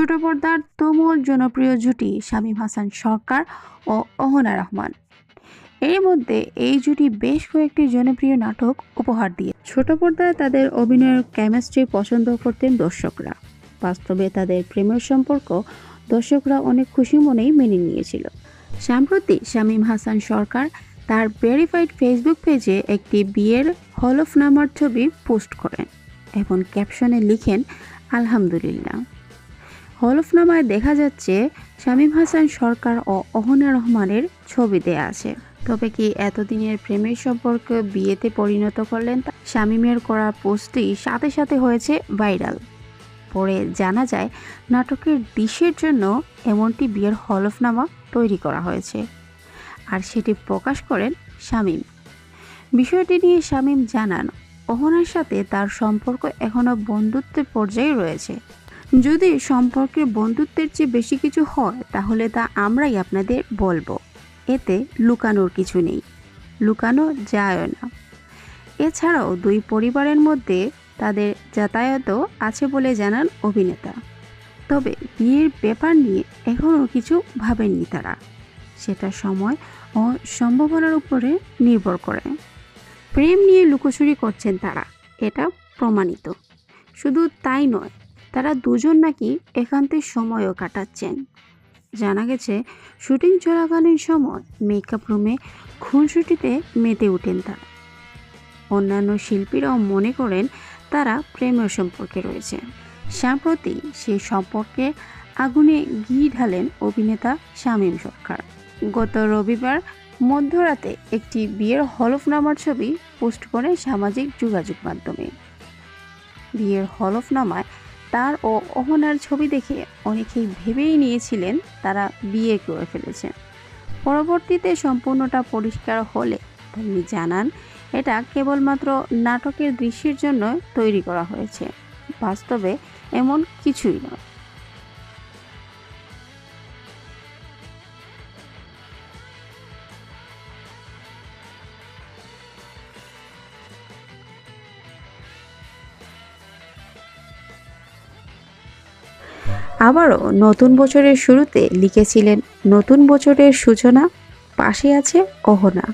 ছোট পর্দার তুমুল জনপ্রিয় জুটি শামীম হাসান সরকার ও অহনা রহমান। এর মধ্যে এই জুটি বেশ কয়েকটি জনপ্রিয় নাটক উপহার দিয়ে। ছোট পর্দায় তাদের অভিনয়ের কেমিস্ট্রি পছন্দ করতেন দর্শকরা। বাস্তবে তাদের প্রেমের সম্পর্ক দর্শকরা অনেক খুশি মনেই মেনে নিয়েছিল। সম্প্রতি শামীম হাসান সরকার তার ভেরিফাইড ফেসবুক পেজে একটি বিয়ের হলফনামার ছবি পোস্ট করেন এবং ক্যাপশনে লিখেন, আলহামদুলিল্লাহ। হলফনামায় দেখা যাচ্ছে শামীম হাসান সরকার ও অহনা রহমানের ছবি দেয়া আছে। তবে কি এতদিনের প্রেমের সম্পর্ক বিয়েতে পরিণত করলেন? শামীমের করা পোস্টটি সাথে সাথে হয়েছে ভাইরাল। পরে জানা যায়, নাটকের দৃশ্যের জন্য এমনটি বিয়ের হলফনামা তৈরি করা হয়েছে। আর সেটি প্রকাশ করেন শামীম। বিষয়টি নিয়ে শামীম জানান, অহনার সাথে তার সম্পর্ক এখনও বন্ধুত্বের পর্যায়ে রয়েছে। যদি সম্পর্কে বন্ধুত্বের চেয়ে বেশি কিছু হয়, তাহলে তা আমরাই আপনাদের বলব। এতে লুকানোর কিছু নেই। লুকানো যায় না। এছাড়াও দুই পরিবারের মধ্যে তাদের যাতায়াতও আছে বলে জানান অভিনেতা। তবে বিয়ের ব্যাপার নিয়ে এখনও কিছু ভাবেননি তারা। সেটা সময় ও সম্ভাবনার উপরে নির্ভর করে। প্রেম নিয়ে লুকোচুরি করছেন তারা, এটা প্রমাণিত। শুধু তাই নয় তারা দুজন নাকি একান্তের সময়ও কাটাচ্ছেন। জানা গেছে, শুটিং চলাকালীন সময় মেকআপ রুমে খুনসুটিতে মেতে ওঠেন তারা। অন্যান্য শিল্পীরাও মনে করেন তারা প্রেমের সম্পর্কে রয়েছে। সাম্প্রতি সেই সম্পর্কে আগুনে ঘি ঢালেন অভিনেতা শামীম সরকার। গত রবিবার মধ্যরাতে একটি বিয়ের হলফনামার ছবি পোস্ট করে সামাজিক যোগাযোগ মাধ্যমে। বিয়ের হলফনামায় তার ও অহনার ছবি দেখে অনেকেই ভেবেই নিয়েছিলেন তারা বিয়ে করে ফেলেছেন পরবর্তীতে সম্পূর্ণটা পরিষ্কার হলে তিনি জানান, এটা কেবলমাত্র নাটকের দৃশ্যের জন্য তৈরি করা হয়েছে। বাস্তবে এমন কিছুই নয়। আবারও নতুন বছরের শুরুতে লিখেছিলেন নতুন বছরের সূচনা, পাশে আছে অহনা।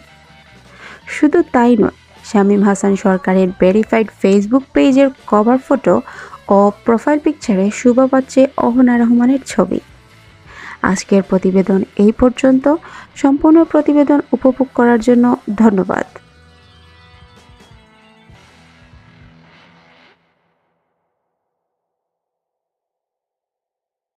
শুধু তাই নয়, শামীম হাসান সরকারের ভেরিফাইড ফেসবুক পেজের কভার ফটো ও প্রোফাইল পিকচারে শুভা পাচ্ছে অহনা রহমানের ছবি। আজকের প্রতিবেদন এই পর্যন্ত। সম্পূর্ণ প্রতিবেদন উপভোগ করার জন্য ধন্যবাদ।